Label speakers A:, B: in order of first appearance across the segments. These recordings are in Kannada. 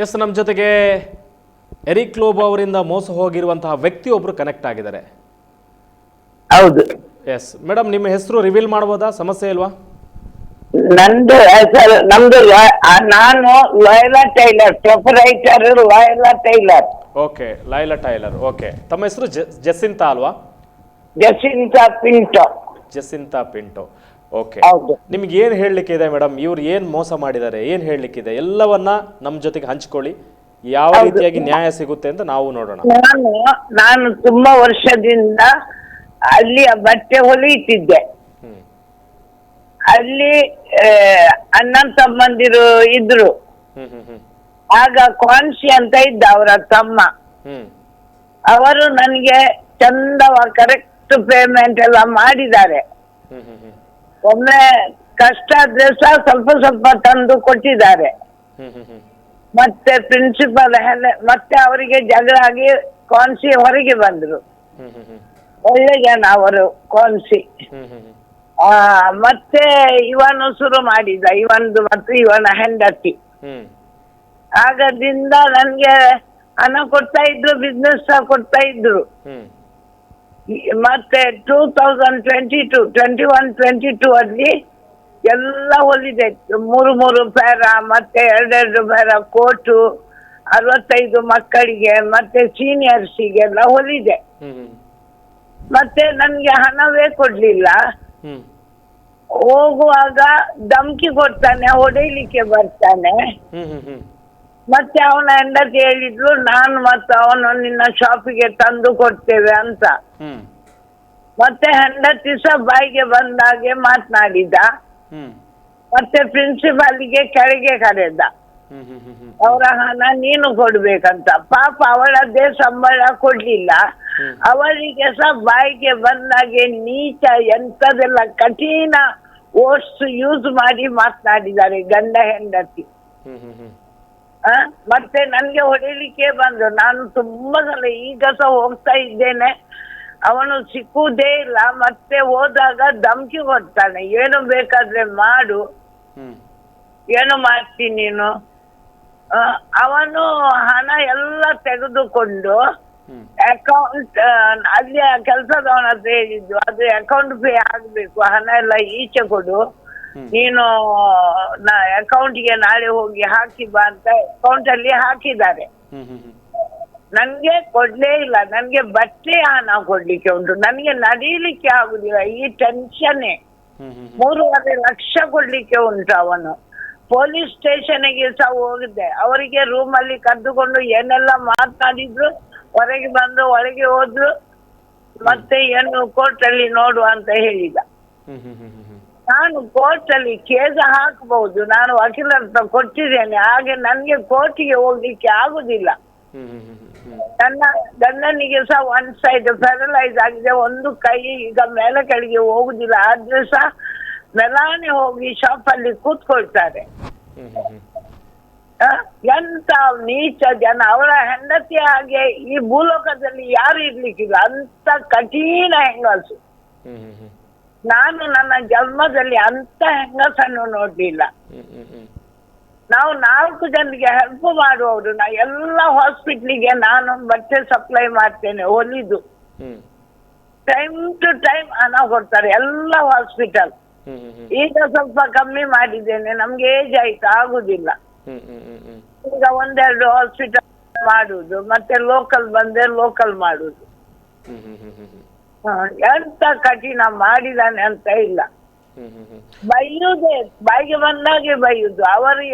A: ಎಸ್ ನಮ್ಮ ಜೊತೆಗೆ ಎರಿಕ್ ಲೋಬೋ ಅವರಿಂದ ಮೋಸ ಹೋಗಿರುವಂತಹ ವ್ಯಕ್ತಿ ಒಬ್ರು ಕನೆಕ್ಟ್ ಆಗಿದ್ದಾರೆ.
B: ಹೌದು.
A: ಎಸ್ ಮೇಡಮ್ ನಿಮ್ಮ ಹೆಸರು ರಿವೀಲ್ ಮಾಡಬಹುದಾ ಸಮಸ್ಯೆ ಇಲ್ವಾ?
B: ನಂದು ಸರ್ ನಮ್ದು ಲ- ಆ, ನಾನು Loyola tailor proprietor Loyola tailor.
A: Okay Laila tailor okay. ತಮ್ಮ ಹೆಸರು ಜೆಸಿಂತಾ ಅಲ್ವಾ?
B: ಜಸಿಂತಾ ಪಿಂಟೋ.
A: ಜೆಸಿಂತಾ ಪಿಂಟೋ. ಓಕೆ
B: ಹೌದು.
A: ನಿಮ್ಗೆ ಏನು ಹೇಳಲಿಕ್ಕೆ ಇದೆ ಮೇಡಮ್? ಇವ್ರು ಏನು ಮೋಸ ಮಾಡಿದ್ದಾರೆ? ಏನು ಹೇಳಲಿಕ್ಕಿದೆ? ಎಲ್ಲವನ್ನ ನಮ್ಮ ಜೊತೆಗೆ ಹಂಚ್ಕೊಳ್ಳಿ. ಯಾವ ರೀತಿಯಾಗಿ ನ್ಯಾಯ ಸಿಗುತ್ತೆ ಅಂತ ನಾವು ನೋಡೋಣ.
B: ನಾನು ನಾನು ತುಂಬಾ ವರ್ಷದಿಂದ ಅಲ್ಲಿ ಬಟ್ಟೆ ಹೊಲಿಯುತ್ತಿದ್ದೆ. ಅಲ್ಲಿ ಆ, ಅಣ್ಣ ತಮ್ಮಂದಿರು ಇದ್ರು.
A: ಹ್ಮ್ ಹ್ಮ್ ಹ್ಮ್.
B: ಆಗ ಕ್ವಾನ್ಸಿ ಅಂತ ಇದ್ದ ಅವರ ತಮ್ಮ.
A: ಹ್ಮ್.
B: ಅವರು ನನಗೆ ಚಂದವ ಕರೆಕ್ಟ್ ಪೇಮೆಂಟ್ ಎಲ್ಲ ಮಾಡಿದ್ದಾರೆ.
A: ಹ್ಮ್ ಹ್ಮ್ ಹ್ಮ್.
B: ಒಮ್ಮೆ ಕಷ್ಟ ಸಹ ಸ್ವಲ್ಪ ಸ್ವಲ್ಪ ತಂದು ಕೊಟ್ಟಿದ್ದಾರೆ. ಮತ್ತೆ ಪ್ರಿನ್ಸಿಪಲ್ ಮತ್ತೆ ಅವರಿಗೆ ಜಗಳ ಆಗಿ ಕಾನ್ಸಿ ಹೊರಗೆ ಬಂದ್ರು. ಒಳ್ಳೆ ಜನ ಅವರು ಕಾನ್ಸಿ ಮತ್ತೆ ಇವನು ಶುರು ಮಾಡಿದ, ಇವನದು ಮತ್ತು ಇವನ ಹೆಂಡತಿ. ಆಗದಿಂದ ನನ್ಗೆ ಹಣ ಕೊಡ್ತಾ ಇದ್ರು ಬಿಸ್ನೆಸ್ ಸಹ ಕೊಡ್ತಾ ಇದ್ರು. ಮತ್ತೆ two thousand twenty two twenty one twenty two ಅಲ್ಲಿ ಎಲ್ಲ ಹೊಲಿದೆ ಮೂರು ಮೂರು ಪ್ಯಾರ ಮತ್ತೆ ಎರಡೆರಡು ಪ್ಯಾರ ಕೋಟು ಅರವತ್ತೈದು ಮಕ್ಕಳಿಗೆ ಮತ್ತೆ ಸೀನಿಯರ್ಸಿಗೆಲ್ಲ ಹೊಲಿದೆ ಮತ್ತೆ ನನ್ಗೆ ಹಣವೇ ಕೊಡ್ಲಿಲ್ಲ. ಹೋಗುವಾಗ ಧಮ್ಕಿ ಕೊಡ್ತಾನೆ ಹೊಡೆಯಲಿಕ್ಕೆ ಬರ್ತಾನೆ. ಮತ್ತೆ ಅವನ ಹೆಂಡತಿ ಹೇಳಿದ್ಲು ನಾನು ಮತ್ತೆ ಅವನು ನಿನ್ನ ಶಾಪಿಗೆ ತಂದು ಕೊಡ್ತೇವೆ ಅಂತ. ಮತ್ತೆ ಹೆಂಡತಿ ಸಹ ಬಾಯಿಗೆ ಬಂದಾಗೆ ಮಾತನಾಡಿದ. ಮತ್ತೆ ಪ್ರಿನ್ಸಿಪಾಲಿಗೆ ಕೆಳಗೆ ಕರೆದ. ಅವರ ಹಣ ನೀನು ಕೊಡ್ಬೇಕಂತ. ಪಾಪ ಅವಳದ್ದೇ ಸಂಬಳ ಕೊಡ್ಲಿಲ್ಲ. ಅವಳಿಗೆ ಸಹ ಬಾಯಿಗೆ ಬಂದಾಗೆ ನೀಚ ಎಂತದೆಲ್ಲ ಕಠಿಣ ಓಟ್ಸ್ ಯೂಸ್ ಮಾಡಿ ಮಾತನಾಡಿದ್ದಾರೆ ಗಂಡ ಹೆಂಡತಿ. ಮತ್ತೆ ನನ್ಗೆ ಹೊಡಿಲಿಕ್ಕೆ ಬಂದು ನಾನು ತುಂಬಾ ಸಲ ಈಗ ಸಹ ಹೋಗ್ತಾ ಇದ್ದೇನೆ. ಅವನು ಸಿಕ್ಕುವುದೇ ಇಲ್ಲ. ಮತ್ತೆ ಹೋದಾಗ ಧಮ್ಕಿ ಕೊಡ್ತಾನೆ. ಏನು ಬೇಕಾದ್ರೆ ಮಾಡು. ಏನು ಮಾಡ್ತೀನಿ ನೀನು? ಅವನು ಹಣ ಎಲ್ಲ ತೆಗೆದುಕೊಂಡು ಅಕೌಂಟ್ ಅಲ್ಲಿ ಕೆಲಸದವನ ಹತ್ರ ಹೇಳಿದ್ದು. ಅದು ಅಕೌಂಟ್ ಪೇ ಆಗ್ಬೇಕು. ಹಣ ಎಲ್ಲ ಈಚೆ ಕೊಡು. ನೀನು ಅಕೌಂಟ್ಗೆ ನಾಳೆ ಹೋಗಿ ಹಾಕಿ ಬಾ ಅಂತ ಅಕೌಂಟ್ ಅಲ್ಲಿ ಹಾಕಿದ್ದಾರೆ. ನನ್ಗೆ ಕೊಡ್ಲೇ ಇಲ್ಲ. ನನ್ಗೆ ಬಟ್ಟೆ ಹಣ ಕೊಡ್ಲಿಕ್ಕೆ ಉಂಟು. ನನ್ಗೆ ನಡೀಲಿಕ್ಕೆ ಆಗುದಿಲ್ಲ. ಈ ಟೆನ್ಷನ್ನೇ
A: ಹ್ಮ್
B: ಮೂರುವರೆ ಲಕ್ಷ ಕೊಡ್ಲಿಕ್ಕೆ ಉಂಟು ಅವನು. ಪೊಲೀಸ್ ಸ್ಟೇಷನ್ಗೆ ಸಹ ಹೋಗಿದ್ದೆ. ಅವರಿಗೆ ರೂಮ್ ಅಲ್ಲಿ ಕದ್ದುಕೊಂಡು ಏನೆಲ್ಲ ಮಾತನಾಡಿದ್ರು ಹೊರಗೆ ಬಂದು ಒಳಗೆ ಹೋದ್ರು ಮತ್ತೆ ಏನು ಕೋರ್ಟ್ ಅಲ್ಲಿ ನೋಡುವ ಅಂತ ಹೇಳಿದ. ನಾನು ಕೋರ್ಟ್ ಅಲ್ಲಿ ಕೇಸ್ ಹಾಕಬಹುದು ನಾನು ವಕೀಲರತ್ರ ಕೊಟ್ಟಿದ್ದೇನೆ. ಹಾಗೆ ನನ್ಗೆ ಕೋರ್ಟಿಗೆ ಹೋಗ್ಲಿಕ್ಕೆ ಆಗುದಿಲ್ಲ. ನನ್ನ ಗಂಡನಿಗೆ ಸಹ ಒನ್ ಸೈಡ್ ಪ್ಯಾರಲೈಸ್ ಆಗಿದೆ. ಒಂದು ಕೈ ಈಗ ಮೇಲೆ ಕಡೆಗೆ ಹೋಗುದಿಲ್ಲ. ಆದ್ರೆ ಸಹ ಮೆಲಾನೆ ಹೋಗಿ ಶಾಪ್ ಅಲ್ಲಿ ಕೂತ್ಕೊಳ್ತಾರೆ. ಎಂತ ನೀಚ ಜನ. ಅವರ ಹೆಂಡತಿ ಹಾಗೆ ಈ ಭೂಲೋಕದಲ್ಲಿ ಯಾರು ಇರ್ಲಿಕ್ಕಿಲ್ಲ. ಅಂತ ಕಠಿಣ ಹೆಂಗಸು. ನಾನು ನನ್ನ ಜನ್ಮದಲ್ಲಿ ಅಂತ ಹೆಂಗಸನ್ನು ನೋಡ್ಲಿಲ್ಲ. ನಾವು ನಾಲ್ಕು ಜನರಿಗೆ ಹೆಲ್ಪ್ ಮಾಡುವವರು. ನಾ ಎಲ್ಲ ಹಾಸ್ಪಿಟ್ಲಿಗೆ ನಾನು ಬಟ್ಟೆ ಸಪ್ಲೈ ಮಾಡ್ತೇನೆ ಹೊಲಿದು ಟೈಮ್ ಟು ಟೈಮ್ ಹಣ ಕೊಡ್ತಾರೆ ಎಲ್ಲ ಹಾಸ್ಪಿಟಲ್ ಈಗ ಸ್ವಲ್ಪ ಕಮ್ಮಿ ಮಾಡಿದ್ದೇನೆ ನಮ್ಗೆ ಏಜ್ ಆಯ್ತು ಆಗುದಿಲ್ಲ. ಈಗ ಒಂದೆರಡು ಹಾಸ್ಪಿಟಲ್ ಮಾಡುದು ಮತ್ತೆ ಲೋಕಲ್ ಬಂದ್ರೆ ಲೋಕಲ್ ಮಾಡುದು. ಎಂತ ಕಠಿಣ ಮಾಡಿದಾನೆ ಅಂತ ಇಲ್ಲ. ಬೈಯುದೇ ಬಾಯಿಗೆ ಬಂದಾಗೆ ಬೈಯುದು. ಅವರಿ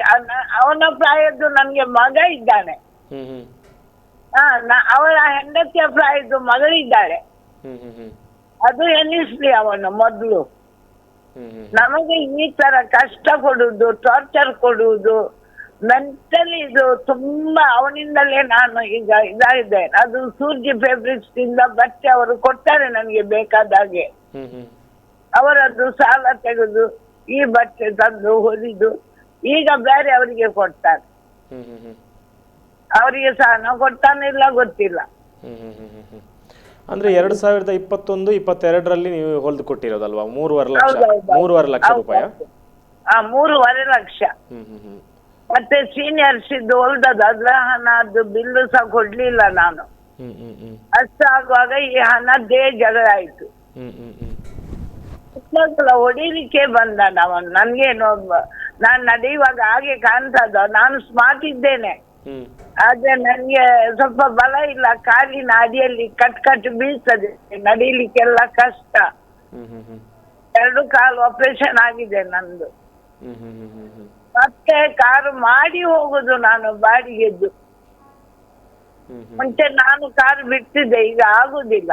B: ಅವನ ಪ್ರಾಯದ್ದು ನನ್ಗೆ ಮಗ ಇದ್ದಾನೆ. ಅವಳ ಹೆಂಡತಿಯ ಪ್ರಾಯದ್ದು ಮಗಳಿದ್ದಾಳೆ. ಅದು ಎನಿಸ್ಲಿ ಅವನು ಮೊದಲು. ನಮಗೆ ಈ ತರ ಕಷ್ಟ ಕೊಡುದು ಟಾರ್ಚರ್ ಕೊಡುವುದು ಮೆಂಟಲಿ ಇದು ತುಂಬಾ ಅವನಿಂದಲೇ ನಾನು ಈಗ ಇದಾಗಿದ್ದೆ. ಅದು ಸೂರ್ಜಿ ಫೇಬ್ರಿಕ್ಸ್ ಇಂದ ಬಟ್ಟೆ ಅವರು ಕೊಡ್ತಾರೆ ನನಗೆ ಬೇಕಾದ ಹಾಗೆ. ಅವರದ್ದು ಸಾಲ ತೆಗೆದು ಈ ಬಟ್ಟೆ ತಂದು ಹೊಲಿದು ಈಗ ಬೇರೆ ಅವರಿಗೆ ಕೊಡ್ತಾರೆ. ಅವರಿಗೆ ಸಹ ನಾವು ಕೊಡ್ತಾನಿಲ್ಲ ಗೊತ್ತಿಲ್ಲ.
A: ಅಂದ್ರೆ ಎರಡ್ ಸಾವಿರದ ಇಪ್ಪತ್ತೊಂದು ಇಪ್ಪತ್ತೆರಡರಲ್ಲಿ ನೀವು ಹೊಲ್ದು ಕೊಟ್ಟಿರೋದಲ್ವಾ? ಮೂರುವರೆ ಲಕ್ಷ. ಮೂರುವರೆ ಲಕ್ಷ ರೂಪಾಯಿ?
B: ಆ ಮೂರುವರೆ ಲಕ್ಷ.
A: ಹ್ಮ್ ಹ್ಮ್ ಹ್ಮ್.
B: ಮತ್ತೆ ಸೀನಿಯರ್ಸ್ ಇದ್ದು ಹೊಲ್ದದ ಅದ್ರ ಹಣದ್ದು ಬಿಲ್ಲು ಸಹ ಕೊಡ್ಲಿಲ್ಲ ನಾನು. ಅಷ್ಟಾಗುವಾಗ ಈ ಹಣದ್ದೇ ಜಗಳ ಆಯ್ತು. ಹೊಡಿಲಿಕ್ಕೆ ಬಂದ ಅವನು ನನ್ಗೇನು ನಾನು ನಡೆಯುವಾಗ ಹಾಗೆ ಕಾಣ್ತದ ನಾನು ಸ್ಮಾರ್ಟ್ ಇದ್ದೇನೆ. ಆದ್ರೆ ನನ್ಗೆ ಸ್ವಲ್ಪ ಬಲ ಇಲ್ಲ ಕಾಲಿನ ಅಡಿಯಲ್ಲಿ ಕಟ್ ಕಟ್ ಬೀಳ್ತದೆ. ನಡೀಲಿಕ್ಕೆಲ್ಲ ಕಷ್ಟ. ಎರಡು ಕಾಲು ಆಪರೇಷನ್ ಆಗಿದೆ ನಂದು. ಮತ್ತೆ ಕಾರು ಮಾಡಿ ಹೋಗುದು ನಾನು ಬಾಡಿಗೆದ್ದು. ಮುಂಚೆ ನಾನು ಕಾರು ಬಿಡ್ತಿದ್ದೆ ಈಗ ಆಗುದಿಲ್ಲ.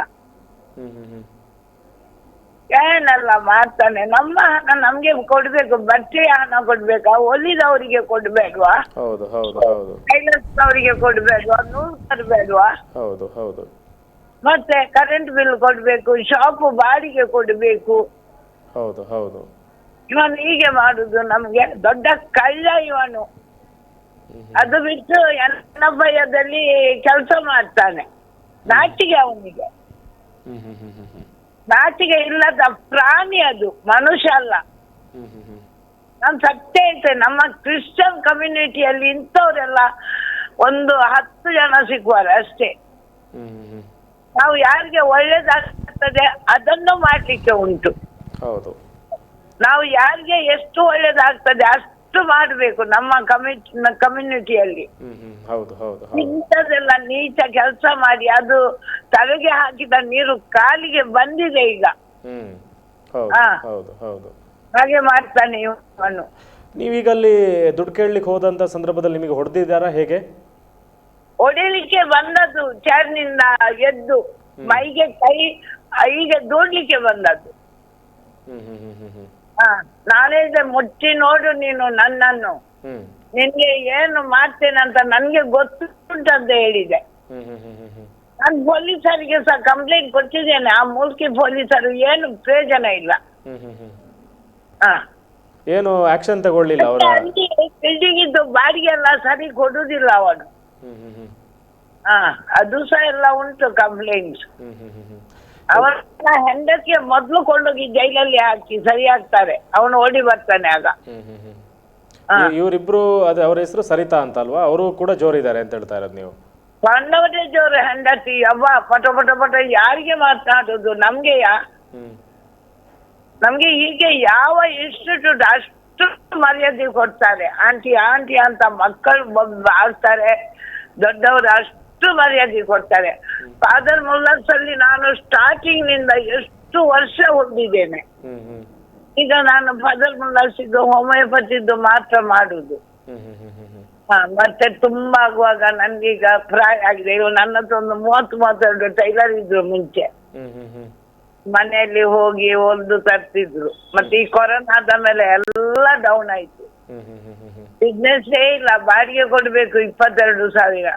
B: ಏನಲ್ಲ ಮಾಡ್ತಾನೆ ನಮ್ಮ ಹಣ ನಮ್ಗೆ ಕೊಡ್ಬೇಕು ಬಟ್ಟೆ ಹಣ ಕೊಡ್ಬೇಕಾ ಒಲಿದವರಿಗೆ ಕೊಡ್ಬೇಡ್ವಾ?
A: ಹೌದು ಹೌದು ಹೌದು.
B: ಟೈಲರ್ಸ್ನವರಿಗೆ ಕೊಡ್ಬೇಡ್ವಾ ನೂರು ತರಬೇಡ್ವಾ?
A: ಹೌದು ಹೌದು.
B: ಮತ್ತೆ ಕರೆಂಟ್ ಬಿಲ್ ಕೊಡ್ಬೇಕು ಶಾಪ್ ಬಾಡಿಗೆ ಕೊಡ್ಬೇಕು.
A: ಹೌದು ಹೌದು.
B: ಇವನು ಹೀಗೆ ಮಾಡುದು ನಮ್ಗೆ ದೊಡ್ಡ ಕಳ್ಳ ಇವನು. ಅದು ಬಿಟ್ಟು ಎನ್ನಭಯದಲ್ಲಿ ಕೆಲಸ ಮಾಡ್ತಾನೆ. ನಾಚಿಗೆ ಅವನಿಗೆ. ನಾಚಿಗೆ ಇಲ್ಲದ ಪ್ರಾಣಿ ಅದು ಮನುಷ್ಯ ಅಲ್ಲ. ನಾನು ಸತ್ಯ ಐತೆ ನಮ್ಮ ಕ್ರಿಶ್ಚಿಯನ್ ಕಮ್ಯುನಿಟಿಯಲ್ಲಿ ಇಂಥವರೆಲ್ಲ ಒಂದು ಹತ್ತು ಜನ ಸಿಗುವಾರ ಅಷ್ಟೇ. ನಾವು ಯಾರಿಗೆ ಒಳ್ಳೇದಾಗ್ತದೆ ಅದನ್ನು ಮಾಡ್ಲಿಕ್ಕೆ ಉಂಟು.
A: ಹೌದು.
B: ನಾವು ಯಾರಿಗೆ ಎಷ್ಟು ಒಳ್ಳೇದಾಗ್ತದೆ ಅಷ್ಟು ಮಾಡಬೇಕು ನಮ್ಮ ಕಮ್ಯುನಿಟಿ ಕಮ್ಯುನಿಟಿಯಲ್ಲಿ
A: ಹೌದು
B: ಇಂಥದ್ದೆಲ್ಲ ನೀಚ ಕೆಲಸ ಮಾಡಿ ಅದು ತಲೆಗೆ ಹಾಕಿದ ನೀರು ಕಾಲಿಗೆ ಬಂದಿದೆ ಈಗ.
A: ಹ್ಮ್ ಹೌದು
B: ಹಾ.
A: ಹೌದು ಹೌದು.
B: ಹಾಗೆ ಮಾಡ್ತಾನೆ ಇವನು.
A: ನೀವೀಗ ಅಲ್ಲಿ ದುಡ್ಡು ಕೇಳಲಿಕ್ಕೆ ಹೋದಂತ ಸಂದರ್ಭದಲ್ಲಿ ನಿಮಗೆ ಹೊಡೆದಿದ್ದಾರಾ ಹೇಗೆ?
B: ಹೊಡಿಲಿಕ್ಕೆ ಬಂದದ್ದು ಚೇರ್ನಿಂದ ಎದ್ದು ಮೈಗೆ ಕೈ ಈಗ ದೂಡ್ಲಿಕ್ಕೆ ಬಂದದ್ದು.
A: ಹ್ಮ್ ಹ್ಮ್ ಹ್ಮ್ ಹ್ಮ್ ಹ್ಮ್.
B: ಹಾ ನಾನೇ ಮುಚ್ಚಿ ನೋಡು ನೀನು ನನ್ನನ್ನು.
A: ಹ್ಮ್.
B: ನಿನ್ಗೆ ಏನು ಮಾಡ್ತೇನೆ ಅಂತ ನನ್ಗೆ ಗೊತ್ತುಂಟಂತ ಹೇಳಿದೆ.
A: ಹ್ಮ್ ಹ್ಮ್ ಹ್ಮ್ ಹ್ಮ್ ಹ್ಮ್.
B: ನಾನು ಪೊಲೀಸರಿಗೆ ಸಹ ಕಂಪ್ಲೇಂಟ್ ಕೊಟ್ಟಿದ್ದೇನೆ. ಆ ಮೂಲ್ಕಿ ಪೊಲೀಸರು ಏನು ಪ್ರಯೋಜನ ಇಲ್ಲ.
A: ಹ್ಮ್ ಹ್ಮ್ ಹ್ಮ್.
B: ಹಾ.
A: ಏನು ಆಕ್ಷನ್ ತಗೊಳ್ಳಿಲ್ಲ ಅವರ
B: ಇದ್ದು ಬಾಡಿಗೆ ಎಲ್ಲ ಸರಿ ಕೊಡುದಿಲ್ಲ ಅವನು.
A: ಹ್ಮ್ ಹ್ಮ್ ಹ್ಮ್.
B: ಹಾ ಅದು ಸಹ ಎಲ್ಲ ಉಂಟು ಕಂಪ್ಲೇಂಟ್
A: ಹ್ಮ್ ಹ್ಮ್ ಹ್ಮ್ ಹ್ಮ್.
B: ಅವನ ಹೆಂಡತಿಯ ಮೊದ್ಲು ಕೊಂಡೋಗಿ ಜೈಲಲ್ಲಿ ಹಾಕಿ ಸರಿ ಆಗ್ತಾರೆ. ಅವನು ಓಡಿ ಬರ್ತಾನೆ ಆಗ.
A: ಇವರಿಬ್ರು ಅದೇ ಅವ್ರ ಹೆಸರು ಸರಿತಾ ಅಂತ ಅಲ್ವಾ ಅವರು ಕೂಡ ಜೋರಿದ್ದಾರೆ ಅಂತ ಹೇಳ್ತಾ ಇರೋದು ನೀವು.
B: ಕಂಡವರೇ ಜೋರು ಹೆಂಡತಿ. ಅವ್ವ ಪಟ ಪಟ ಪಟ ಯಾರಿಗೆ ಮಾತನಾಡೋದು? ನಮ್ಗೆ
A: ಯಾ
B: ನಮ್ಗೆ ಹೀಗೆ ಯಾವ ಇನ್ಸ್ಟಿಟ್ಯೂಟ್ ಅಷ್ಟು ಮರ್ಯಾದೆ ಕೊಡ್ತಾರೆ. ಆಂಟಿ ಆಂಟಿ ಅಂತ ಮಕ್ಕಳು ಆಡ್ತಾರೆ ದೊಡ್ಡವರು ಅಷ್ಟು ಮರ್ಯಾದೆ ಕೊಡ್ತಾರೆ. ಫಾದರ್ ಮುಲ್ಲರ್ಸ್ ಅಲ್ಲಿ ನಾನು ಸ್ಟಾರ್ಟಿಂಗ್ನಿಂದ ಎಷ್ಟು ವರ್ಷ ಹೊಂದಿದ್ದೇನೆ ಈಗ ನಾನು ಫಾದರ್ ಮುಲ್ಲರ್ಸ್ ಇದ್ದು ಹೋಮಿಯೋಪತಿದ್ದು ಮಾತ್ರ ಮಾಡುದು. ಮತ್ತೆ ತುಂಬಾ ಆಗುವಾಗ ನನ್ಗೀಗ ಪ್ರಾಯ ಆಗಿದೆ. ಇವು ನನ್ನ ಹತ್ರ ಒಂದು ಮೂವತ್ತು ಮೂವತ್ತೆರಡು ಟೈಲರ್ ಇದ್ರು ಮುಂಚೆ. ಮನೆಯಲ್ಲಿ ಹೋಗಿ ಒಂದು ತರ್ತಿದ್ರು ಮತ್ತೆ ಈ ಕೊರೋನಾದ ಮೇಲೆ ಎಲ್ಲ ಡೌನ್ ಆಯ್ತು. ಬಿಸ್ನೆಸ್ ಇಲ್ಲ, ಬಾಡಿಗೆ ಕೊಡ್ಬೇಕು, ಇಪ್ಪತ್ತೆರಡು ಸಾವಿರ.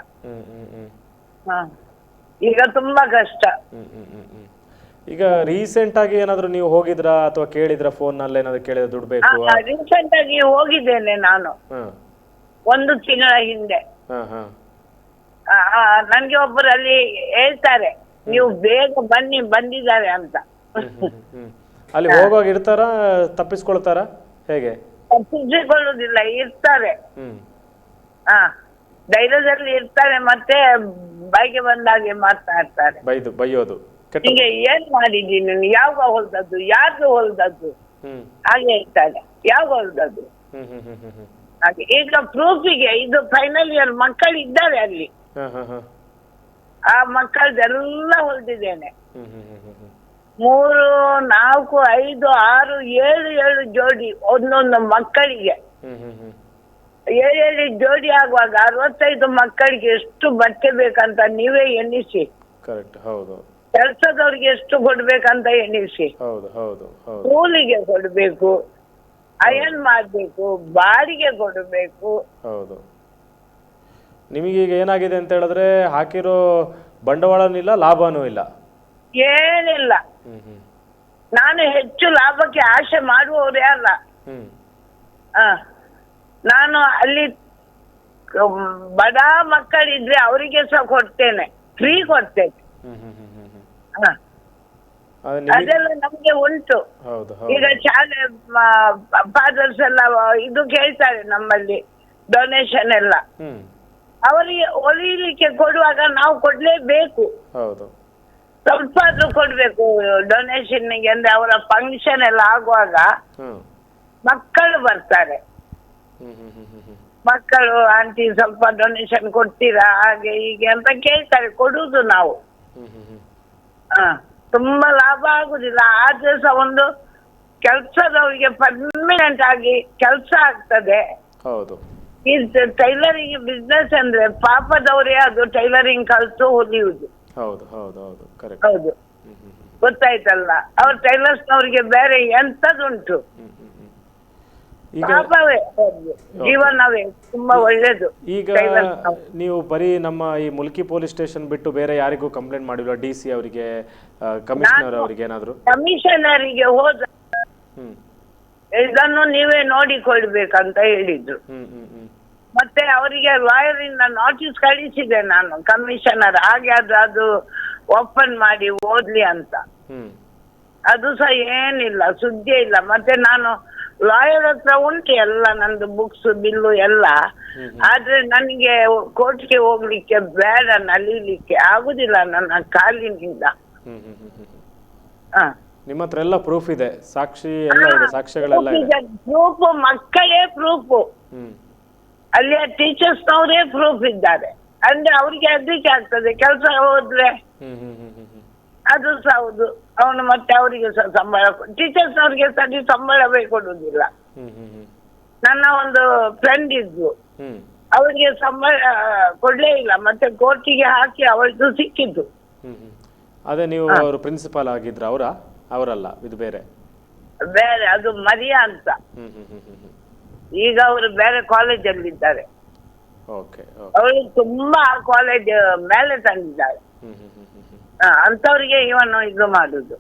B: ಈಗ ತುಂಬಾ ಕಷ್ಟ.
A: ಹ್ಮ್ ಹ್ಮ್ ಹ್ಮ್ ಹ್ಮ್. ಈಗ ರೀಸೆಂಟ್ ಆಗಿ ಏನಾದ್ರು ನೀವು ಹೋಗಿದ್ರಾ ಅಥವಾ ಕೇಳಿದ್ರ ಫೋನ್ನಲ್ಲಿ ಏನಾದ್ರು ಕೇಳಿದ್ರೆ ದುಡ್ಡು ಬೇಕು
B: ರೀಸೆಂಟ್ ಆಗಿ ಹೋಗಿದ್ದೇನೆ ನಾನು.
A: ಹಾ.
B: ಒಂದು ತಿಂಗಳ ಹಿಂದೆ.
A: ಹಾ ಹಾ.
B: ಆ, ಆ, ನನ್ಗೆ ಒಬ್ಬರು ಅಲ್ಲಿ ಹೇಳ್ತಾರೆ ನೀವು ಬೇಗ ಬನ್ನಿ ಬಂದಿದ್ದಾರೆ ಅಂತ.
A: ಹ್ಮ್ ಹ್ಮ್ ಹ್ಮ್ ಹ್ಮ್. ಅಲ್ಲಿ ಹೋಗುವಾಗ ಇರ್ತಾರ ತಪ್ಪಿಸ್ಕೊಳ್ತಾರ? ಹೇಗೆ?
B: ತಪ್ಪಿಸಿಕೊಳ್ಳುವುದಿಲ್ಲ ಇರ್ತಾರೆ.
A: ಹ್ಮ್.
B: ಹಾ ಧೈರ್ಯದಲ್ಲಿ ಇರ್ತಾರೆ ಮತ್ತೆ ಬಾಯಿಗೆ ಬಂದಾಗೆ ಮಾತಾಡ್ತಾರೆ
A: ಬೈದು ಬೈಯೋದು.
B: ನಿಂಗೆ ಏನ್ ಮಾಡಿದ್ದೀನಿ ನೀನು? ಯಾವಾಗ ಹೊಲ್ದದ್ದು? ಯಾರ್ದು ಹೊಲ್ದದ್ದು? ಹಾಗೆ ಹೇಳ್ತಾರೆ. ಯಾವಾಗ ಹೊಲ್ದದ್ದು? ಹಾಗೆ. ಈಗ ಪ್ರೂಫಿಗೆ ಇದು ಫೈನಲ್ ಇಯರ್ ಮಕ್ಕಳು ಇದ್ದಾರೆ ಅಲ್ಲಿ. ಆ ಮಕ್ಕಳದೆಲ್ಲ ಹೊಲ್ದಿದ್ದೇನೆ. ಮೂರು ನಾಲ್ಕು ಐದು ಆರು ಏಳು ಏಳು ಜೋಡಿ ಒಂದೊಂದು ಮಕ್ಕಳಿಗೆ.
A: ಹ್ಮ್ ಹೇಳಿ ಹ್ಮ್
B: ಏಳು ಏಳು ಜೋಡಿ ಆಗುವಾಗ ಅರವತ್ತೈದು ಮಕ್ಕಳಿಗೆ ಎಷ್ಟು ಬಟ್ಟೆ ಬೇಕಂತ ನೀವೇ ಎಣಿಸಿ
A: ಕರೆಕ್ಟ್ ಹೌದು.
B: ಕೆಲಸದವ್ರಿಗೆ ಎಷ್ಟು ಕೊಡ್ಬೇಕಂತ ಎಣಿಸಿ
A: ಹೌದು ಹೌದು ಹೌದು.
B: ಕೂಲಿಗೆ ಕೊಡ್ಬೇಕು ಅಯನ್ ಮಾಡ್ಬೇಕು ಬಾಡಿಗೆ ಕೊಡಬೇಕು.
A: ಹೌದು. ಈಗ ಏನಾಗಿದೆ ಅಂತ ಹೇಳಿದ್ರೆ ಹಾಕಿರೋ ಬಂಡವಾಳನೂ ಇಲ್ಲ ಲಾಭನೂ ಇಲ್ಲ.
B: ಏನಿಲ್ಲ.
A: ಹ್ಮ್ ಹ್ಮ್.
B: ನಾನು ಹೆಚ್ಚು ಲಾಭಕ್ಕೆ ಆಶೆ ಮಾಡುವವರೇ ಅಲ್ಲ.
A: ಹ್ಮ್.
B: ಆ, ನಾನು ಅಲ್ಲಿ ಬಡ ಮಕ್ಕಳಿದ್ರೆ ಅವರಿಗೆ ಸಹ ಕೊಡ್ತೇನೆ. ಫ್ರೀ ಕೊಡ್ತೇನೆ. ಹ.
A: ಅದು ನಿಮಗೆ
B: ಅದೆಲ್ಲ ನಮ್ಗೆ ಉಂಟು.
A: ಹೌದು
B: ಈಗ ಶಾಲೆ ಫಾದರ್ಸ್ ಎಲ್ಲ ಇದು ಕೇಳ್ತಾರೆ ನಮ್ಮಲ್ಲಿ ಡೊನೇಷನ್ ಎಲ್ಲ.
A: ಹ್ಮ್.
B: ಅವರಿಗೆ ಹೊಲಿಲಿಕ್ಕೆ ಕೊಡುವಾಗ ನಾವು ಕೊಡ್ಲೇಬೇಕು.
A: ಹೌದು.
B: ಸ್ವಲ್ಪ ಆದ್ರೂ ಕೊಡ್ಬೇಕು ಡೊನೇಷನ್ಗೆ ಅಂದ್ರೆ ಅವರ ಫಂಕ್ಷನ್ ಎಲ್ಲ ಆಗುವಾಗ
A: ಹ್ಮ್.
B: ಮಕ್ಕಳು ಬರ್ತಾರೆ. ಮಕ್ಕಳು ಆಂಟಿ ಸ್ವಲ್ಪ ಡೊನೇಷನ್ ಕೊಡ್ತೀರಾ ಹಾಗೆ ಹೀಗೆ ಅಂತ ಕೇಳ್ತಾರೆ ಕೊಡುದು ನಾವು. ಹ ತುಂಬಾ ಲಾಭ ಆಗುದಿಲ್ಲ ಆದ್ರೆ ಸಹ ಒಂದು ಕೆಲಸದವರಿಗೆ ಪರ್ಮನೆಂಟ್ ಆಗಿ ಕೆಲಸ ಆಗ್ತದೆ.
A: ಹೌದು.
B: ಈ ಟೈಲರಿಂಗ್ ಬಿಸ್ನೆಸ್ ಅಂದ್ರೆ ಪಾಪದವರೇ ಅದು ಟೈಲರಿಂಗ್ ಕಲ್ತು ಹೊಲಿಯುವುದು
A: ಹೌದು ಹೌದು ಹೌದು ಕರೆಕ್ಟ್
B: ಹೌದು. ಗೊತ್ತಾಯ್ತಲ್ಲ? ಅವ್ರ ಟೈಲರ್ಸ್ನವರಿಗೆ ಬೇರೆ ಎಂತದುಂಟು?
A: ಈಗ
B: ತುಂಬಾ ಒಳ್ಳೇದು.
A: ಈಗ ನೀವು ಬರೀ ನಮ್ಮ ಈ ಮುಲ್ಕಿ ಪೊಲೀಸ್ ಸ್ಟೇಷನ್ ಬಿಟ್ಟು ಬೇರೆ ಯಾರಿಗೂ ಕಂಪ್ಲೇಂಟ್ ಮಾಡಿಲ್ಲ ಡಿ ಸಿ ಅವರಿಗೆ ಕಮಿಷನರ್ ಅವರಿಗೆ ಏನಾದ್ರು?
B: ಕಮಿಷನರಿಗೆ ಹೋದ ಇದನ್ನು ನೀವೇ ನೋಡಿಕೊಳ್ಬೇಕಂತ ಹೇಳಿದ್ರು. ಮತ್ತೆ ಅವರಿಗೆ ಲಾಯರ್ ಇಂದ ನೋಟಿಸ್ ಕಳಿಸಿದೆ ನಾನು. ಕಮಿಷನರ್ ಹಾಗೆ ಅದು ಅದು ಓಪನ್ ಮಾಡಿ ಓದ್ಲಿ ಅಂತ. ಅದು ಸಹ ಏನಿಲ್ಲ ಸುದ್ದಿ ಇಲ್ಲ. ಮತ್ತೆ ನಾನು ಲಾಯರ್ ಹತ್ರ ಉಂಟು ಎಲ್ಲ ನಂದು ಬುಕ್ಸ್ ಬಿಲ್ಲು ಎಲ್ಲ. ಆದ್ರೆ ನನಗೆ ಕೋರ್ಟ್ಗೆ ಹೋಗ್ಲಿಕ್ಕೆ ಬೇಡ ನಲಿಲಿಕ್ಕೆ ಆಗುದಿಲ್ಲ ನನ್ನ ಕಾಲಿನಿಂದ. ಹ.
A: ನಿಮ್ಮ ಹತ್ರ ಎಲ್ಲ ಪ್ರೂಫ್ ಇದೆ. ಸಾಕ್ಷಿ ಎಲ್ಲ ಇದೆ ಸಾಕ್ಷ್ಯಗಳೆಲ್ಲ ಇದೆ.
B: ಪ್ರೂಫ್ ಮಕ್ಕಳೇ ಪ್ರೂಫ್
A: ಹ್ಮ್.
B: ಅಲ್ಲಿಯ ಟೀಚರ್ಸ್ನವರೇ ಪ್ರೂಫ್ ಇದ್ದಾರೆ. ಅಂದ್ರೆ ಅವ್ರಿಗೆ ಅದಕ್ಕೆ ಆಗ್ತದೆ. ಕೆಲಸ ಹೋದ್ರೆ
A: ಹ್ಮ್ ಹ್ಮ್ ಹ್ಮ್ ಹ್ಮ್ ಹ್ಮ್.
B: ಅದು ಸಹ ಹೌದು. ಅವನು ಮತ್ತೆ ಅವರಿಗೆ ಸಹ ಸಂಬಳ ಟೀಚರ್ಸ್ನವ್ರಿಗೆ ಸರಿ ಸಂಬಳವೇ ಕೊಡುವುದಿಲ್ಲ ನನ್ನ ಒಂದು ಫ್ರೆಂಡ್ ಇದ್ಲು.
A: ಹ್ಮ್.
B: ಅವಳಿಗೆ ಸಂಬಳ ಕೊಡ್ಲೇ ಇಲ್ಲ. ಮತ್ತೆ ಕೋರ್ಟಿಗೆ ಹಾಕಿ ಅವಳದು ಸಿಕ್ಕಿದ್ದು.
A: ಅದೇ ನೀವು ಅವರು ಪ್ರಿನ್ಸಿಪಾಲ್ ಆಗಿದ್ರ ಅವರ? ಅವರಲ್ಲ ಇದು ಬೇರೆ.
B: ಬೇರೆ ಅದು ಮರಿಯಾ ಅಂತ. ಈಗ ಅವರು ಬೇರೆ ಕಾಲೇಜಲ್ಲಿ ಇದ್ದಾರೆ. ಅವಳು ತುಂಬಾ ಕಾಲೇಜ್ ಮೇಲೆ ತಂದಿದ್ದಾಳೆ ಅಂಥವ್ರಿಗೆ ಇವನು ಇದು ಮಾಡುದು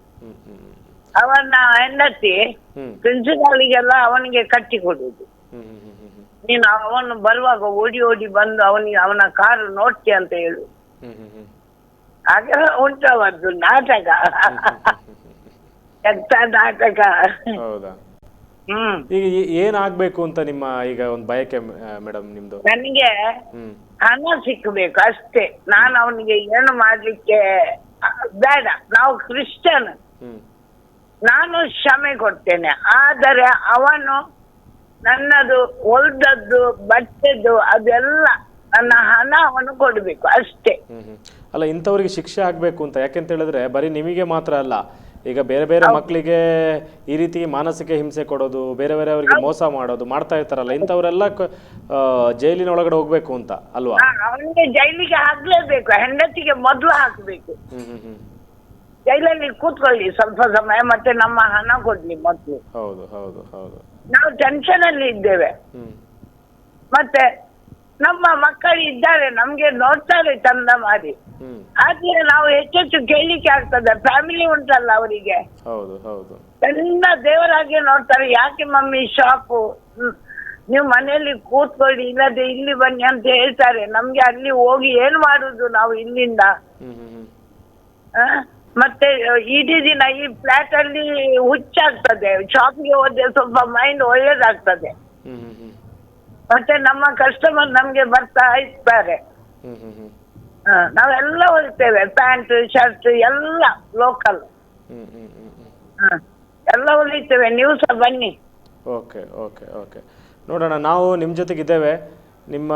B: ಅವನ ಹೆಂಡತಿ ಪ್ರಿನ್ಸಿಪಾಲಿಗೆಲ್ಲ ಅವನಿಗೆ ಕಟ್ಟಿ ಕೊಡುದು ನೀನು ಅವನು ಬರುವಾಗ ಓಡಿ ಓಡಿ ಬಂದು ಅವನಿಗೆ ಅವನ ಕಾರು ನೋಡ್ತಿ ಅಂತ ಹೇಳು
A: ಹಾಗೆ
B: ಹಾಗೆಲ್ಲ ಉಂಟು ಅವತ್ತು ನಾಟಕ ಎಂತ ನಾಟಕ ಹ್ಮ್
A: ಈಗ ಏನಾಗ್ಬೇಕು ಅಂತ ನಿಮ್ಮ ಈಗ ಒಂದು ಬಯಕೆ ಮೇಡಮ್ ನಿಮ್ದು
B: ನನಗೆ ಹಣ ಸಿಕ್ಕಬೇಕು ಅಷ್ಟೇ ನಾನು ಅವನಿಗೆ ಏನು ಮಾಡ್ಲಿಕ್ಕೆ ಬೇಡ ನಾವು ಕ್ರಿಶ್ಚಿಯನ್. ನಾನು ಕ್ಷಮೆ ಕೊಡ್ತೇನೆ ಆದರೆ ಅವನು ನನ್ನದು ಹೊಲ್ದದ್ದು ಬಟ್ಟೆದ್ದು ಅದೆಲ್ಲ ನನ್ನ ಹಣ ಅವನು ಕೊಡ್ಬೇಕು ಅಷ್ಟೇ.
A: ಅಲ್ಲ ಇಂಥವ್ರಿಗೆ ಶಿಕ್ಷೆ ಆಗ್ಬೇಕು ಅಂತ ಯಾಕೆಂತ ಹೇಳಿದ್ರೆ ಬರೀ ನಿಮಗೆ ಮಾತ್ರ ಅಲ್ಲ ಈಗ ಬೇರೆ ಬೇರೆ ಮಕ್ಕಳಿಗೆ ಈ ರೀತಿ ಮಾನಸಿಕ ಹಿಂಸೆ ಕೊಡೋದು ಬೇರೆ ಬೇರೆ ಅವರಿಗೆ ಮೋಸ ಮಾಡೋದು ಮಾಡ್ತಾ ಇರ್ತಾರಲ್ಲ ಇಂಥವರೆಲ್ಲ ಕ- ಆ, ಜೈಲಿನ ಒಳಗಡೆ ಹೋಗ್ಬೇಕು ಅಂತ ಅಲ್ವಾ?
B: ಅವನಿಗೆ ಜೈಲಿಗೆ ಹಾಕ್ಲೇಬೇಕು ಹೆಂಡತಿಗೆ ಮೊದಲು ಹಾಕ್ಬೇಕು.
A: ಹ್ಮ್ ಹ್ಮ್ ಹ್ಮ್.
B: ಜೈಲಲ್ಲಿ ಕೂತ್ಕೊಳ್ಳಿ ಸ್ವಲ್ಪ ಸಮಯ ಮತ್ತೆ ನಮ್ಮ ಹಣ ಕೊಡ್ಲಿ ಮೊದಲು
A: ಹೌದು ಹೌದು ಹೌದು.
B: ನಾವು ಟೆನ್ಷನ್ ಅಲ್ಲಿ ಇದ್ದೇವೆ.
A: ಹ್ಮ್.
B: ಮತ್ತೆ ನಮ್ಮ ಮಕ್ಕಳು ಇದ್ದಾರೆ ನಮ್ಗೆ ನೋಡ್ತಾರೆ ಚಂದ ಮಾಡಿ.
A: ಹ್ಮ್.
B: ಆದ್ರೆ ನಾವು ಹೆಚ್ಚೆಚ್ಚು ಕೇಳಲಿಕ್ಕೆ ಆಗ್ತದೆ ಫ್ಯಾಮಿಲಿ ಉಂಟಲ್ಲ ಅವರಿಗೆ.
A: ಹೌದು ಹೌದು.
B: ಎಲ್ಲ ದೇವರಾಗೆ ನೋಡ್ತಾರೆ ಯಾಕೆ ಮಮ್ಮಿ ಶಾಪು ನೀವು ಮನೆಯಲ್ಲಿ ಕೂತ್ಕೊಳ್ಳಿ ಇಲ್ಲದೆ ಇಲ್ಲಿ ಬನ್ನಿ ಅಂತ ಹೇಳ್ತಾರೆ. ನಮ್ಗೆ ಅಲ್ಲಿ ಹೋಗಿ ಏನ್ ಮಾಡುದು ನಾವು ಇಲ್ಲಿಂದ?
A: ಹ್ಮ್ ಹ್ಮ್ ಹ್ಮ್.
B: ಆ? ಮತ್ತೆ ಇಡೀ ದಿನ ಈ ಫ್ಲಾಟ್ ಅಲ್ಲಿ ಹುಚ್ಚಾಗ್ತದೆ. ಶಾಪ್ಗೆ ಹೋದ್ರೆ ಸ್ವಲ್ಪ ಮೈಂಡ್ ಒಳ್ಳೇದಾಗ್ತದೆ.
A: ಹ್ಮ್ ಹ್ಮ್ ಹ್ಮ್.
B: ಮತ್ತೆ ನಮ್ಮ ಕಸ್ಟಮರ್ ನಮ್ಗೆ ಬರ್ತಾ ಇರ್ತಾರೆ ನಾವೆಲ್ಲ ಹೊಲಿತೇವೆ ಪ್ಯಾಂಟ್ ಶರ್ಟ್ ಎಲ್ಲ ಲೋಕಲ್
A: ಹ್ಮ್ ಹ್ಮ್ ಹ್ಮ್ ಹ್ಮ್.
B: ಎಲ್ಲ ಹೊಲಿತೇವೆ ನೀವು ಸಹ ಬನ್ನಿ.
A: Okay okay okay. ನೋಡೋಣ ನಾವು ನಿಮ್ಮ ಜೊತೆಗಿದ್ದೇವೆ ನಿಮ್ಮ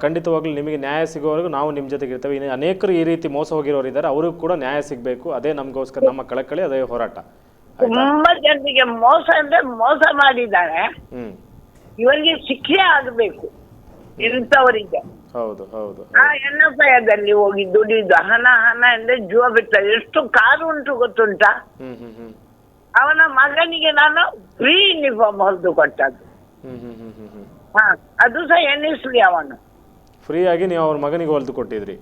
A: ಖಂಡಿತವಾಗ್ಲೂ ನಿಮಗೆ ನ್ಯಾಯ ಸಿಗೋವರೆಗೂ ನಾವು ನಿಮ್ಮ ಜೊತೆಗೆ ಇರ್ತೇವೆ. ಇನ್ನು ಅನೇಕರು ಈ ರೀತಿ ಮೋಸ ಹೋಗಿರೋರು ಇದ್ದಾರೆ. ಅವ್ರಿಗೂ ಕೂಡ ನ್ಯಾಯ ಸಿಗಬೇಕು. ಅದೇ ನಮಗೋಸ್ಕರ ನಮ್ಮ ಕಳಕಳಿ ಅದೇ ಹೋರಾಟ.
B: ತುಂಬಾ ಜನರಿಗೆ ಮೋಸ ಅಂದ್ರೆ ಮೋಸ ಮಾಡಿದ್ದಾರೆ.
A: ಹ್ಮ್.
B: ಇವರಿಗೆ ಶಿಕ್ಷೆ ಆಗಬೇಕು ಇಂಥವರಿಗೆ.
A: ಹೌದು ಹೌದು
B: ಆ ಎಣ್ಣಪಾಯದಲ್ಲಿ ಹೋಗಿ ದುಡಿದು ಹಣ ಹಣ ಅಂದ್ರೆ ಜೀವ ಬಿಟ್ಟ ಎಷ್ಟು ಕಾರು ಉಂಟು ಗೊತ್ತುಂಟಾ? ಅವನ ಮಗನಿಗೆ ನಾನು ಫ್ರೀ ಯೂನಿಫಾರ್ಮ್ ಹೊಲಿದು ಕೊಟ್ಟದ್ದು. ಹಾ ಅದು ಸಹ ಎಣಿಸ್ಲಿ ಅವನು.
A: ಫ್ರೀ ಆಗಿ ನೀವು ಅವ್ರ ಮಗನಿಗೆ ಹೊಲಿದು ಕೊಟ್ಟಿದ್ರಿ?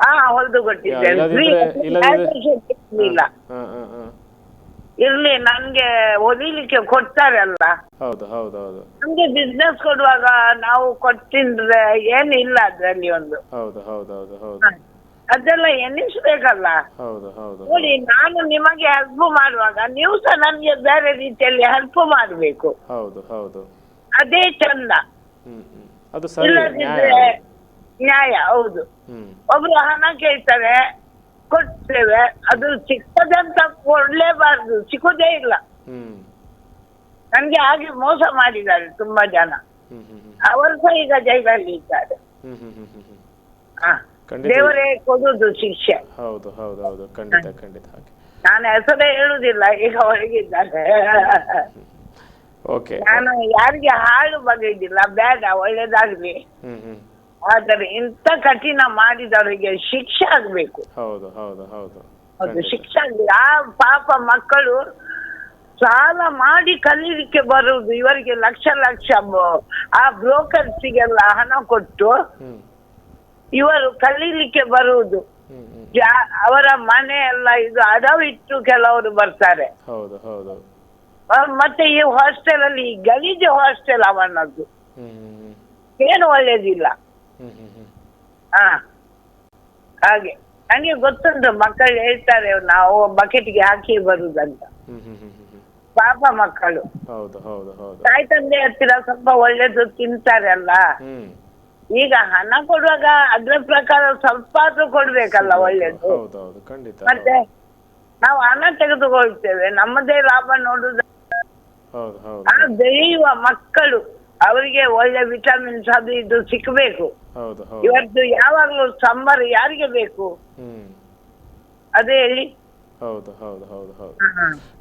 B: ಹಾ ಹೊಲಿದು ಕೊಟ್ಟಿದ್ದೇನೆ
A: ಇಲ್ಲದಿದ್ರೆ-
B: Free
A: ಇಲ್ಲದಿದ್ರೆ-
B: ಇರ್ಲಿಲ್ಲ
A: ಹಾಂ ಹಾಂ ಹಾಂ
B: ಇರ್ಲಿ ನನ್ಗೆ ಓದಿಲಿಕ್ಕೆ ಕೊಡ್ತಾರಲ್ಲ.
A: ಹೌದು ಹೌದು ಹೌದು.
B: ನಮ್ಗೆ ಬಿಸ್ನೆಸ್ ಕೊಡುವಾಗ ನಾವು ಕೊಟ್ಟಿದ್ರೆ ಏನಿಲ್ಲ ಅದ್ರಲ್ಲಿ ಒಂದು.
A: ಹೌದು ಹೌದು ಹೌದು ಹೌದು.
B: ಹ. ಅದೆಲ್ಲ ಎನಿಸ್ಬೇಕಲ್ಲ
A: ಹೌದು ಹೌದು
B: ನೋಡಿ ನಾನು ನಿಮಗೆ ಹೆಲ್ಪ್ ಮಾಡುವಾಗ ನೀವು ಸಹ ನನ್ಗೆ ಬೇರೆ ರೀತಿಯಲ್ಲಿ ಹೆಲ್ಪ್ ಮಾಡಬೇಕು.
A: ಹೌದು ಹೌದು.
B: ಅದೇ ಚಂದ.
A: ಹ್ಮ್ ಹ್ಮ್. ಅದು ಸರಿ
B: ಇಲ್ಲದಿದ್ರೆ
A: ನ್ಯಾಯ
B: ನ್ಯಾಯ ಹೌದು.
A: ಹ್ಮ್.
B: ಒಬ್ರು ಹಣ ಕೇಳ್ತಾರೆ ಕೊಡ್ತೇವೆ. ಅದು ಚಿಕ್ಕದಂತ ಕೊಡ್ಲೇಬಾರ್ದು. ಸಿಕ್ಕುದೇ ಇಲ್ಲ.
A: ಹ್ಮ್.
B: ನನ್ಗೆ ಹಾಗೆ ಮೋಸ ಮಾಡಿದ್ದಾರೆ ತುಂಬಾ ಜನ.
A: ಹ್ಮ್ ಹ್ಮ್ ಹ್ಮ್.
B: ಅವರು ಸಹ ಈಗ ಜೈಲಲ್ಲಿ ಇದ್ದಾರೆ.
A: ಹ್ಮ್ ಹ್ಮ್ ಹ್ಮ್ ಹ್ಮ್ ಹ್ಮ್.
B: ಹ.
A: ಖಂಡಿತ.
B: ದೇವರೇ ಕೊಡುದು ಶಿಕ್ಷೆ.
A: ಹೌದು ಹೌದು ಹೌದು. ಖಂಡಿತ ಖಂಡಿತ ಹಾಗೆ.
B: ನಾನು ಹೆಸರೇ ಹೇಳುದಿಲ್ಲ ಈಗ ಒಳಗಿದ್ದಾರೆ
A: ಓಕೆ.
B: ನಾನು ಯಾರಿಗೆ ಹಾಳು ಬಗೆದಿಲ್ಲ ಬೇಡ ಒಳ್ಳೇದಾಗ್ಲಿ.
A: ಹ್ಮ್ ಹ್ಮ್.
B: ಆದರೆ ಇಂಥ ಕಠಿಣ ಮಾಡಿದವರಿಗೆ ಶಿಕ್ಷೆ ಆಗ್ಬೇಕು.
A: ಹೌದು ಹೌದು ಹೌದು.
B: ಅದು
A: ಖಂಡಿತ.
B: ಶಿಕ್ಷೆ ಆಗ್ಬೇಕು ಆ ಪಾಪ ಮಕ್ಕಳು ಸಾಲ ಮಾಡಿ ಕಲೀಲಿಕ್ಕೆ ಬರುವುದು ಇವರಿಗೆ ಲಕ್ಷ ಲಕ್ಷ ಆ ಬ್ರೋಕರ್ಸಿಗೆಲ್ಲ ಹಣ ಕೊಟ್ಟು ಇವರು ಕಲೀಲಿಕ್ಕೆ ಬರುವುದು. ಅವರ ಮನೆ ಎಲ್ಲ ಇದು ಅಡವಿಟ್ಟು ಕೆಲವರು ಬರ್ತಾರೆ. ಮತ್ತೆ ಈ ಹಾಸ್ಟೆಲ್ ಅಲ್ಲಿ ಗಲೀಜು ಹಾಸ್ಟೆಲ್ ಅವನದ್ದು. ಏನು ಒಳ್ಳೇದಿಲ್ಲ. ಹಾ ಹಾಗೆ. ನನಗೆ ಗೊತ್ತುಂಟು ಮಕ್ಕಳು ಹೇಳ್ತಾರೆ ನಾವು ಬಕೆಟ್ಗೆ ಹಾಕಿ ಬರುದಂತ. ಪಾಪ ಮಕ್ಕಳು.
A: ಹೌದು ಹೌದು ಹೌದು.
B: ತಾಯಿ ತಂದೆ ಹತ್ತಿರ ಸ್ವಲ್ಪ ಒಳ್ಳೇದು ತಿಂತಾರಲ್ಲ?
A: ಅಲ್ಲ
B: ಈಗ ಹಣ ಕೊಡುವಾಗ ಅದ್ರ ಪ್ರಕಾರ ಸ್ವಲ್ಪ ಆದ್ರೂ ಕೊಡ್ಬೇಕಲ್ಲ ಒಳ್ಳೇದು.
A: ಹೌದು ಹೌದು ಖಂಡಿತ
B: ಮತ್ತೆ ನಾವು ಹಣ ತೆಗೆದುಕೊಳ್ತೇವೆ ನಮ್ಮದೇ ಲಾಭ ನೋಡುದು
A: ಹೌದು ಹೌದು.
B: ಆ ಬೆಳೆಯುವ ಮಕ್ಕಳು. ಅವರಿಗೆ ಒಳ್ಳೆ ವಿಟಮಿನ್ಸ್ ಅದು ಇದು ಸಿಕ್ಕಬೇಕು
A: ಹೌದು ಹೌದು.
B: ಇವತ್ತು ಯಾವಾಗಲೂ ಸಂಬಾರ ಯಾರಿಗೆ ಬೇಕು?
A: ಹ್ಮ್.
B: ಅದೇ ಹೇಳಿ.
A: ಹೌದು ಹೌದು ಹೌದು ಹೌದು.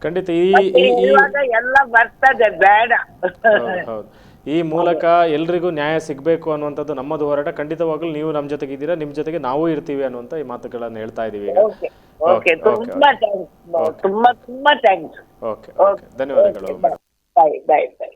A: ಖಂಡಿತ ಈ
B: ಮತ್ತೆ
A: ಈ- ಈ
B: ಇವಾಗ ಎಲ್ಲ ಬರ್ತದೆ ಬೇಡ.
A: ಹೌದು ಹೌದು. ಈ ಮೂಲಕ ಎಲ್ರಿಗೂ ನ್ಯಾಯ ಸಿಗಬೇಕು ಅನ್ನುವಂಥದ್ದು ನಮ್ಮದು ಹೋರಾಟ. ಖಂಡಿತವಾಗ್ಲೂ ನೀವು ನಮ್ಮ ಜೊತೆಗೆ ಇದ್ದೀರಾ ನಿಮ್ಮ ಜೊತೆಗೆ ನಾವು ಇರ್ತೀವಿ ಅನ್ನುವಂಥ ಈ ಮಾತುಗಳನ್ನು ಹೇಳ್ತಾ ಇದೀವಿ ಈಗ.
B: ಓಕೆ ಓಕೆ ತುಂಬಾ ಥ್ಯಾಂಕ್ಸ್ ತುಂಬಾ ತುಂಬಾ ಥ್ಯಾಂಕ್ಸ್
A: ಓಕೆ ಓಕೆ ಧನ್ಯವಾದಗಳು.
B: ಬಾಯ್ ಬಾಯ್ ಬಾಯ್